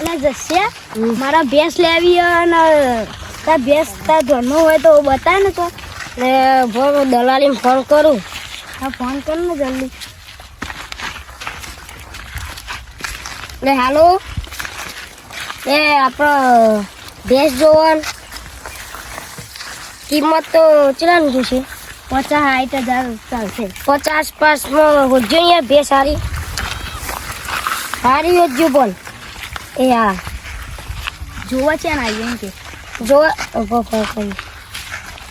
એટલે જશે. મારા ભેંસ લેવી અને તાર ભેંસ તાર ધોરનો હોય તો બતાય ને તો. એટલે ભો દલાલીને ફોન કરું. હા ફોન કર ને જલ્દી. એટલે હાલો. એ આપણો ભેંસ જોવાનું. કિંમત તો ચલાની જોશે? પચાસ સાઠ હજાર ચાલશે. પચાસ પાસમાં હોજો અહીંયા ભેંસ સારી સારી હોજો પણ. એ હા જોવા છે ને આવીએ એમ કે જોવા ઊભો ઊભો કરી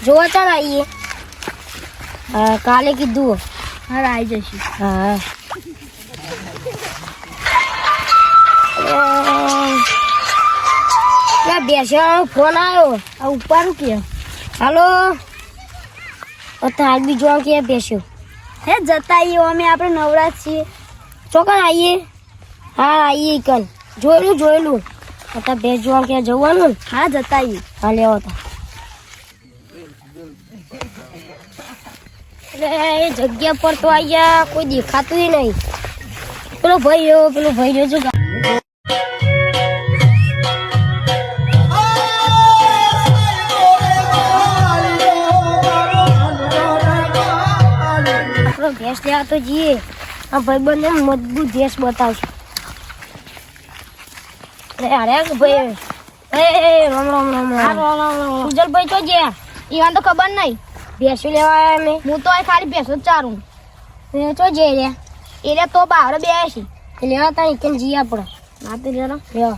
જોવા ચાલ આવીએ હા કાલે કીધું હા આવી જઈશું હા બેસ્યો ફોન આવ્યો આ ઉપર કે હાલો અત્યારે બી જોવા કે બેસ્યો હે જતા આવીએ અમે આપણે નવરા જ છીએ ચોકન આવીએ હા આવીએ કન જોયેલું જોયેલું. અત્યારે ભેજ જોવા ક્યાં જવાનું? હા, જતા આવી હા, લેવો તો. એટલે એ જગ્યા પર તો અહીંયા કોઈ દેખાતું નહીં. પેલો ભાઈ રહ્યો પેલો ભાઈ રહ્યો જો આપણો ભેંસ લેવા તો જઈએ. આ ભાઈ બંને મજબૂત ભેંસ બતાવશું. ભાઈ એ. રામ રામ રામ રામ. સુજલભાઈ તો ગયા ઈવાન તો ખબર નહીં ભેંસું લેવા આવ્યા અમે. હું તો ખાલી ભેંસો ચારું. એ તો જઈ રહ્યા એટલે તો બહાર બે છે લેવા તા એક જઈએ આપણે ના તો જરા લેવા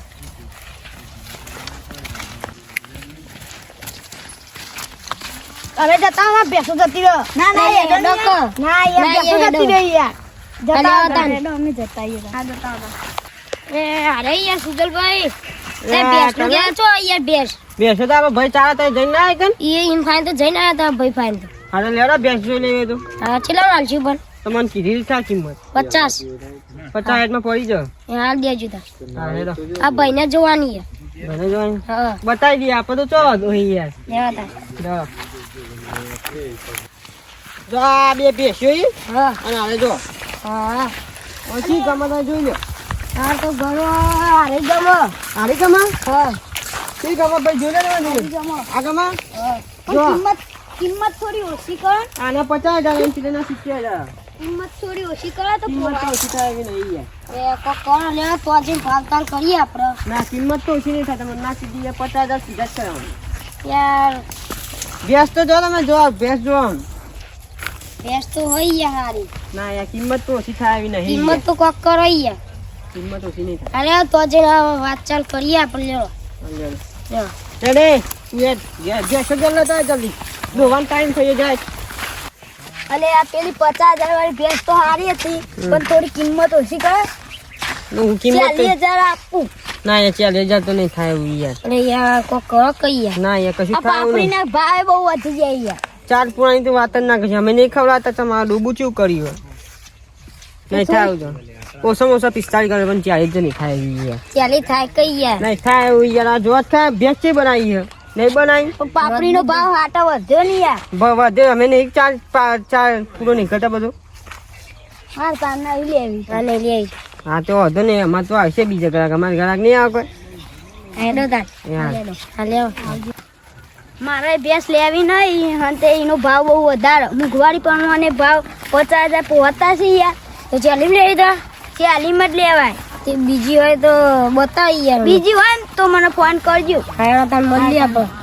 અરે જતા ભેંસો જતી રહ્યો ના ના. ના યાર ના, જતી રહી યાર. જતા હતા, હતા. અમે જતા આવીએ. હા જતા હતા એ અરે યાર સુજલભાઈ બેસો. તો આપણે ભાઈ ચાલે તો જઈને ના? કન એ ઇન ફાઈન તો જઈને આવ્યા હતા ભાઈ ફાઈન તો. હારે લેડા બેસ જોઈ તો. હા ચેલા હાલશું પણ? તમને કીધી કિંમત પચાસ. પચાસ હેઠમાં પડી જાવ હાલ દેજો તા. આ ભાઈને જોવાની છે. હા. બતાવી દઈએ આપણે તો ચો દોહી યાર. લેવા તા. જો. જો આ બે બેસ્યો હા. અને હારે જો. હા. ઓછી ગમે જોઈ લો. હા તો ઘણો હારી ગમો. હારી ગમે? હા. શી ગમે ભાઈ જોઈ લે ને આ ગમે? જો. કિંમત કિંમત થોડી ઓછી કરો. આને પચાસ હજાર એમ સીધે ના કિંમત થોડી ઓછી કરો તો કિંમત તો ઓછી થાય નહીં યાર? એ કોણ તો કરીએ આપણે. ના કિંમત તો ઓછી નહીં થાય. ના સીધી યાર પચાસ હજાર સીધા જ કરવાનું યાર ભેંસ તો જો તમે જો ભેંસ જો. ભેંસ તો હોય યાર હારી. ના યાર કિંમત તો ઓછી થાય નહીં કિંમત તો કોક કરો યાર. કિંમત ઓછી નહીં થાય. અરે તો જે વાત ચાલ કરીએ આપણે લેવો ચડે. રેડે યાર જે સગર લેતા જલ્દી. દોવાનો ટાઈમ થઈ જાય. અને આ પેલી પચાસ હજાર વાળી ભેંસ તો સારી હતી પણ થોડી કિંમત ઓછી કરે. હું કિંમત ચાલીસ હજાર આપું. ના યાર ચાલીસ હજાર તો નહીં થાય એવું યાર. અરે યાર કોક કરો કઈ યાર ના યાર કશું ભાઈ નહીં. બહુ વધી જાય યાર. ચાર પુરાણી તો વાત જ ના કરશે અમે નહીં ખવડાવતા તમારે ડૂબું ચું કર્યું નહીં થાય ઓછામાં ઓછા પિસ્તાળીસ કરે પણ ચાલીસ જ નહીં થાય એવું ચાલીસ થાય કઈ યાર? નહીં થાય એવું યાર આ જોવા થાય ભેંસ છે બનાવી છે. નહીં બનાવી? પાપડી પાપડીનો ભાવ હાટા વધ્યો નહીં યાર. ભાવ વધે અમે નહીં ચાર ચાર પૂરો નહીં કરતા બધું હા તાર લેવી. હા લઈ આવી હા તો વાંધો નહીં અમાર તો આવશે બીજા ગ્રાહક અમારે ગ્રાહક નહીં આવે કોઈ. હેડો તાર. લેવો મારે ભેંસ લેવી નહીં અને એનો ભાવ બહુ વધારે. મોંઘવારી અને ભાવ પચાસ હજાર પહોંચતા છે યાર. તો ચાલી લઈ તા. ચાલીમાં જ લેવાય. તે બીજી હોય તો બતાવી યાર બીજી હોય ને તો મને ફોન કરજો. હા તાર મળી આપણે